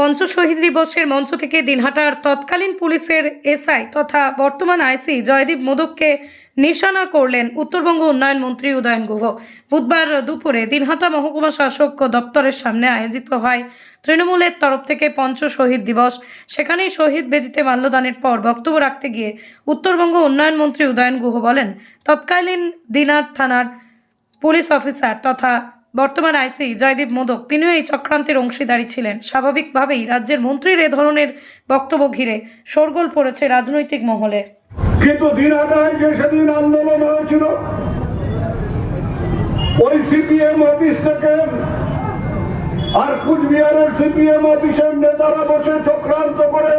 পঞ্চ শহীদ দিবসের মঞ্চ থেকে দিনহাটার তৎকালীন পুলিশের এসআই তথা বর্তমান আইসি জয়দীপ মোদককে নিশানা করলেন উত্তরবঙ্গ উন্নয়ন মন্ত্রী উদয়ন গুহ। বুধবার দুপুরে দিনহাটা মহকুমা শাসক দপ্তরের সামনে আয়োজিত হয় তৃণমূলের তরফ থেকে পঞ্চ শহীদ দিবস। সেখানেই শহীদ বেদিতে মাল্যদানের পর বক্তব্য রাখতে গিয়ে উত্তরবঙ্গ উন্নয়ন মন্ত্রী উদয়ন গুহ বলেন, তৎকালীন দিনার থানার পুলিশ অফিসার তথা বর্তমান আইসি জয়দীপ মোদক, তিনিও এই চক্রান্তের অংশীদারি ছিলেন। স্বাভাবিকভাবেই রাজ্যের মন্ত্রীর এ ধরনের বক্তব্য ঘিরে শোরগোল পড়েছে রাজনৈতিক মহলে। কিন্তু দিনাটায় যে সেদিন আন্দোলন হয়েছিল, ওই সিপিএম অফিস থেকে আর কুচবিহারের সিপিএম অফিসের নেতারা বসে চক্রান্ত করে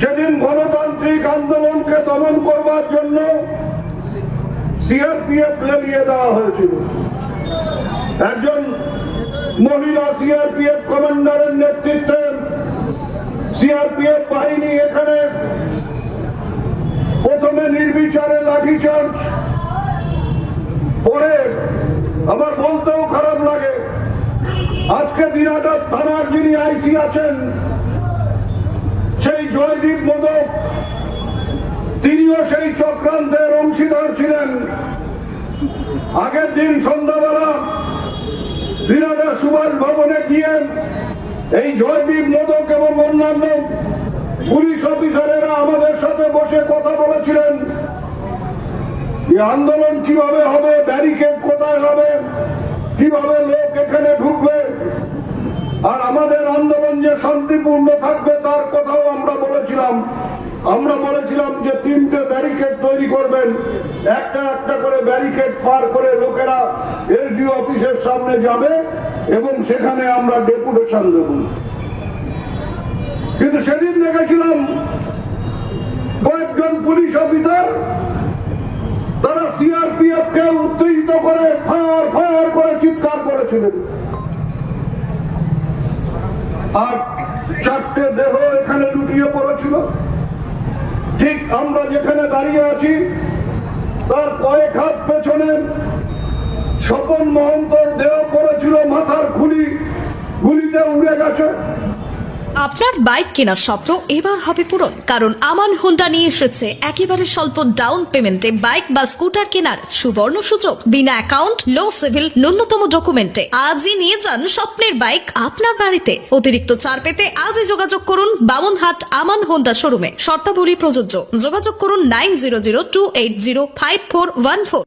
সেদিন গণতান্ত্রিক আন্দোলনকে দমন করবার জন্য সিআরপিএফ লেলিয়ে দেওয়া হয়েছিল। একজন মহিলা সিআরপিএফ কমান্ডারের নেতৃত্বে সিআরপিএফ বাহিনী এখানে প্রথমে নির্বিচারে লাঠিচার্জ পরে আমার বলতেও খারাপ লাগে। আজকে দিনাটার থানার যিনি আইসি আছেন, সেই জয়দীপ মোদক, তিনিও সেই চক্রান্তের অংশীদার ছিলেন। আগের দিন সন্ধ্যাবেলা দিনাটা সুভাষ ভবনে গিয়ে এই জয়দীপ মোদক এবং অন্যান্য পুলিশ অফিসারেরা আমাদের সাথে বসে কথা বলেছিলেন আন্দোলন কীভাবে হবে, ব্যারিকেড কোথায় হবে, কীভাবে লোক এখানে ঢুকবে, আর আমাদের আন্দোলন যে শান্তিপূর্ণ থাকবে তার কথাও আমরা বলেছিলাম। আমরা বলেছিলাম যে তিনটে ব্যারিকেড তৈরি করবেন। একটা একটা করে ব্যারিকেড পার করে লোকেরা এসডিও অফিসের সামনে যাবে এবং সেখানে আমরা ডেপুটেশন দেবো। কিন্তু সেদিন দেখেছিলাম কয়েকজন পুলিশ অফিসার, তারা সিআরপিএফ কে উত্তেজিত করে ফায়ার ফায়ার করে চিৎকার করেছিলেন। আর চারটে দেহ এখানে লুটিয়ে পড়েছিল। ঠিক আমরা যেখানে দাঁড়িয়ে আছি, তার কয়েক হাত পেছনে স্বপন মহন্তর দেহ পড়েছিল, মাথার খুলি গুলিতে উড়ে গেছে। আপনার বাইক কেনার স্বপ্ন এবার হবে পূরণ, কারণ আমান হোন্ডা নিয়ে এসেছে একেবারে স্বল্প ডাউন পেমেন্টে বাইক বা স্কুটার কেনার সুবর্ণ সুযোগ। বিনা অ্যাকাউন্ট, লো সিভিল, ন্যূনতম ডকুমেন্টে। আজই নিয়ে যান স্বপ্নের বাইক আপনার বাড়িতে। অতিরিক্ত ছাড় পেতে আজই যোগাযোগ করুন বামনহাট আমান হোন্ডা শোরুমে। শর্তাবলী প্রযোজ্য। যোগাযোগ করুন nine zero zero two eight zero five four one four.